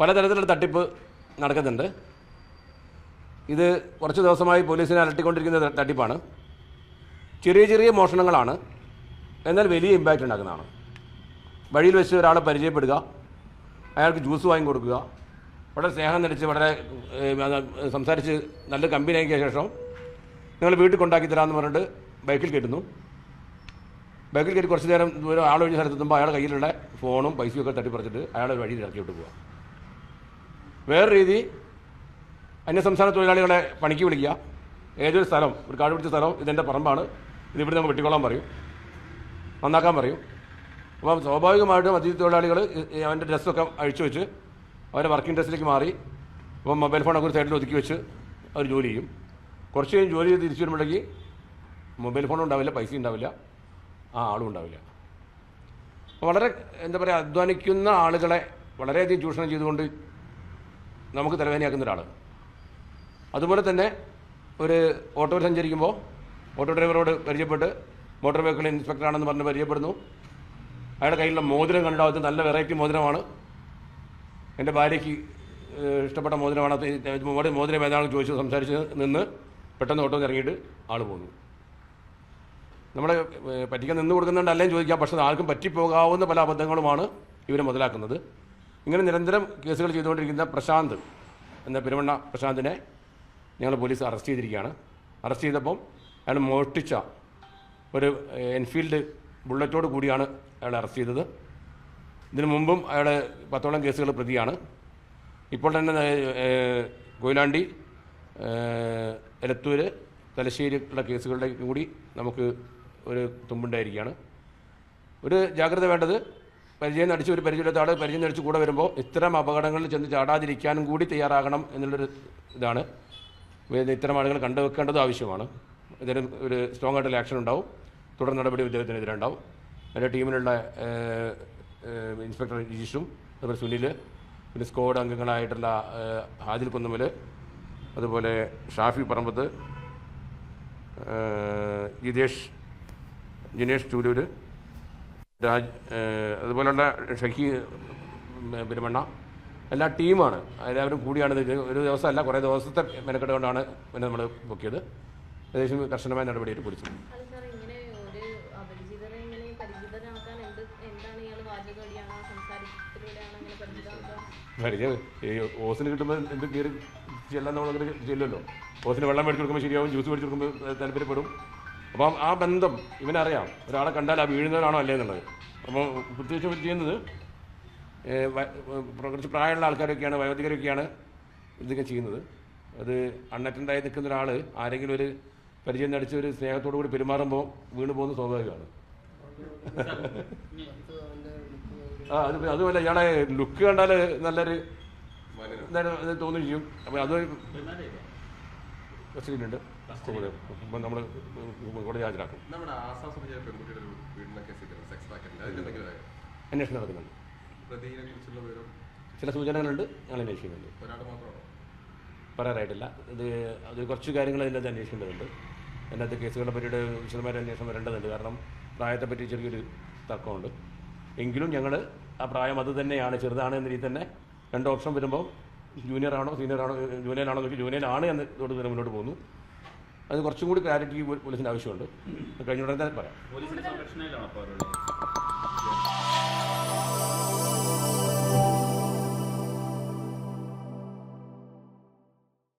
പലതരത്തിലുള്ള തട്ടിപ്പ് നടക്കുന്നുണ്ട്. ഇത് കുറച്ച് ദിവസമായി പോലീസിനെ അലട്ടിക്കൊണ്ടിരിക്കുന്ന തട്ടിപ്പാണ്. ചെറിയ ചെറിയ മോഷണങ്ങളാണ്. എന്നാൽ വലിയ ഇമ്പാക്റ്റ് ഉണ്ടാക്കുന്നതാണ്. വഴിയിൽ വെച്ച് ഒരാളെ പരിചയപ്പെടുക അയാൾക്ക് ജ്യൂസ് വാങ്ങി കൊടുക്കുക വളരെ സ്നേഹം നടിച്ച് വളരെ സംസാരിച്ച് നല്ല കമ്പനി ആക്കിയ ശേഷം നിങ്ങൾ വീട്ടിൽ കൊണ്ടാക്കി തരാമെന്ന് പറഞ്ഞിട്ട് ബൈക്കിൽ കയറ്റുന്നു. ബൈക്കിൽ കയറ്റി കുറച്ച് നേരം ദൂരം ആളൊഴിഞ്ഞ സ്ഥലത്തെത്തുമ്പോൾ അയാളുടെ കയ്യിലുള്ള ഫോണും പൈസയും ഒക്കെ തട്ടിപ്പറിച്ചിട്ട് അയാളെ വഴിയിൽ ഇറക്കി വിട്ട് പോവുക വേറെ രീതി അന്യസംസ്ഥാന തൊഴിലാളികളെ പണിക്ക് വിളിക്കുക. ഏതൊരു സ്ഥലം ഒരു കാട് പിടിച്ച സ്ഥലം ഇതെന്റെ പറമ്പാണ്. ഇതിവിടെ നമുക്ക് വെട്ടിക്കൊള്ളാൻ പറയും. നന്നാക്കാൻ പറയും. അപ്പം സ്വാഭാവികമായിട്ടും അതിഥി തൊഴിലാളികൾ അവന്റെ ഡ്രസ്സൊക്കെ അഴിച്ചു വെച്ച് അവരുടെ വർക്കിംഗ് ഡ്രസ്സിലേക്ക് മാറി അപ്പം മൊബൈൽ ഫോണൊക്കെ ഒരു സൈഡിൽ ഒതുക്കി വെച്ച് അവർ ജോലി ചെയ്യും. കുറച്ച് കഴിഞ്ഞ് ജോലി ചെയ്ത് തിരിച്ചു വരുമ്പോഴേക്ക് മൊബൈൽ ഫോണും ഉണ്ടാവില്ല പൈസ ഉണ്ടാവില്ല. ആ ആളും ഉണ്ടാവില്ല. വളരെ എന്താ പറയുക അധ്വാനിക്കുന്ന ആളുകളെ വളരെയധികം ചൂഷണം ചെയ്തുകൊണ്ട് നമുക്ക് തലവേദനയാക്കുന്ന ഒരാൾ അതുപോലെ തന്നെ ഒരു ഓട്ടോയിൽ സഞ്ചരിക്കുമ്പോൾ ഓട്ടോ ഡ്രൈവറോട് പരിചയപ്പെട്ട് മോട്ടോർ വെഹിക്കിൾ ഇൻസ്പെക്ടറാണെന്ന് പറഞ്ഞ് പരിചയപ്പെടുന്നു. അയാളുടെ കയ്യിലുള്ള മോതിരം കണ്ടാൽ നല്ല വെറൈറ്റി മോതിരമാണ്. എന്റെ ഭാര്യയ്ക്ക് ഇഷ്ടപ്പെട്ട മോതിരമാണ്. മോതിരം ഏതാണെന്ന് ചോദിച്ച് സംസാരിച്ച് നിന്ന് പെട്ടെന്ന് ഓട്ടോ ഇറങ്ങിയിട്ട് ആൾ പോന്നു. നമ്മളെ പറ്റിക്കാൻ നിന്ന് കൊടുക്കുന്നുണ്ട് അല്ലെങ്കിൽ ചോദിക്കാം. പക്ഷേ ആർക്കും പറ്റിപ്പോകാവുന്ന പല അബദ്ധങ്ങളുമാണ് ഇവർ മുതലാക്കുന്നത്. ഇങ്ങനെ നിരന്തരം കേസുകൾ ചെയ്തുകൊണ്ടിരിക്കുന്ന പ്രശാന്ത് എന്ന പെരുമണ്ണ പ്രശാന്തിനെ ഞങ്ങൾ പോലീസ് അറസ്റ്റ് ചെയ്തിരിക്കുകയാണ്. അറസ്റ്റ് ചെയ്തപ്പം അയാൾ മോഷ്ടിച്ച ഒരു എൻഫീൽഡ് ബുള്ളറ്റോട് കൂടിയാണ് അയാളെ അറസ്റ്റ് ചെയ്തത്. ഇതിനു മുമ്പും അയാൾ പത്തോളം കേസുകൾ പ്രതിയാണ്. ഇപ്പോൾ തന്നെ കൊയിലാണ്ടി എലത്തൂർ തലശ്ശേരിയുള്ള കേസുകളിലേക്ക് കൂടി നമുക്ക് ഒരു തുമ്പുണ്ടായിരിക്കുകയാണ്. ഒരു ജാഗ്രത വേണ്ടത് പരിചയം നടിച്ച് ഒരു പരിചയമില്ലാത്ത ആൾ പരിചയം നടിച്ച് കൂടെ വരുമ്പോൾ ഇത്തരം അപകടങ്ങളിൽ ചെന്ന് ചാടാതിരിക്കാനും കൂടി തയ്യാറാകണം എന്നുള്ളൊരു ഇതാണ്. ഇത് ഇത്തരം ആളുകൾ കണ്ടുവെക്കേണ്ടത് ആവശ്യമാണ്. ഇതിന് ഒരു സ്ട്രോങ് ആയിട്ടുള്ള ആക്ഷൻ ഉണ്ടാവും. തുടർ നടപടി ഉദ്യോഗത്തിനെതിരെ ഉണ്ടാവും. എന്റെ ടീമിലുള്ള ഇൻസ്പെക്ടർ രജീഷും അതുപോലെ സുനിൽ പിന്നെ സ്ക്വാഡ് അംഗങ്ങളായിട്ടുള്ള ഹാജിൽ കുന്നുമൽ അതുപോലെ ഷാഫി പറമ്പത്ത് ജിതേഷ് ജിനേഷ് ചൂലൂര് രാജ് അതുപോലുള്ള ഷഹി ഉം, പെരുമണ്ണ എല്ലാ ടീമാണ്. എല്ലാവരും കൂടിയാണ് ഒരു ദിവസമല്ല കുറേ ദിവസത്തെ മെനക്കെട്ട് കൊണ്ടാണ് പിന്നെ നമ്മൾ പൊക്കിയത് ഏകദേശം കർശനമായ നടപടിയായിട്ട് കുറിച്ചത് പരിചയം ഈ ഓസിന് കിട്ടുമ്പോൾ എന്ത് കയറി ചെല്ലാൻ നമ്മളങ്ങനെ ചെല്ലുമല്ലോ ഓസിന് വെള്ളം മേടിച്ചു കൊടുക്കുമ്പോൾ ശരിയാവും ജ്യൂസ് മേടിച്ചു കൊടുക്കുമ്പോൾ താല്പര്യപ്പെടും. അപ്പം ആ ബന്ധം ഇവനറിയാം. ഒരാളെ കണ്ടാൽ ആ വീഴുന്നവരാണോ അല്ലേ എന്നുള്ളത് അപ്പോൾ പ്രത്യേകിച്ച് ചെയ്യുന്നത് കുറച്ച് പ്രായമുള്ള ആൾക്കാരൊക്കെയാണ് വയോധികരൊക്കെയാണ് ഇതൊക്കെ ചെയ്യുന്നത്. അത് അൺഅറ്റൻഡായി നിൽക്കുന്ന ഒരാൾ ആരെങ്കിലും ഒരു പരിചയം നടിച്ച് ഒരു സ്നേഹത്തോടു കൂടി പെരുമാറുമ്പോൾ വീണ് പോകുന്നത് സ്വാഭാവികമാണ്. ആ അത് അതുമല്ല ഇയാളെ ലുക്ക് കണ്ടാൽ നല്ലൊരു തോന്നുകയും ചെയ്യും. അപ്പോൾ അത് കസ്റ്റഡിയിലുണ്ട് ഇപ്പം നമ്മൾ കോടതി ഹാജരാക്കും? അന്വേഷണം നടക്കുന്നുണ്ട്. ചില സൂചനകളുണ്ട് ഞങ്ങൾ അന്വേഷിക്കുന്നുണ്ട്. പറയാറായിട്ടില്ല. ഇത് അത് കുറച്ച് കാര്യങ്ങൾ അതിനകത്ത് അന്വേഷിക്കേണ്ടതുണ്ട്. അതിനകത്ത് കേസുകളെ പറ്റിയിട്ട് വിശദമായ അന്വേഷണം വരേണ്ടതുണ്ട്. കാരണം പ്രായത്തെ പറ്റി ചെറിയൊരു തർക്കമുണ്ട്. എങ്കിലും ഞങ്ങൾ ആ പ്രായം അത് തന്നെയാണ് ചെറുതാണ് എന്ന രീതിയിൽ തന്നെ രണ്ട് ഓപ്ഷൻ വരുമ്പോൾ ജൂനിയർ ആണോ സീനിയർ ആണോ ജൂനിയർ ആണോ നോക്കി ജൂനിയർ ആണ് എന്ന് ഇതോട് തന്നെ മുന്നോട്ട് പോകുന്നു. അത് കുറച്ചും കൂടി ക്ലാരിറ്റി പോലീസിന് ആവശ്യമുണ്ട്. കഴിഞ്ഞ ഉടനെ തന്നെ പറയാം.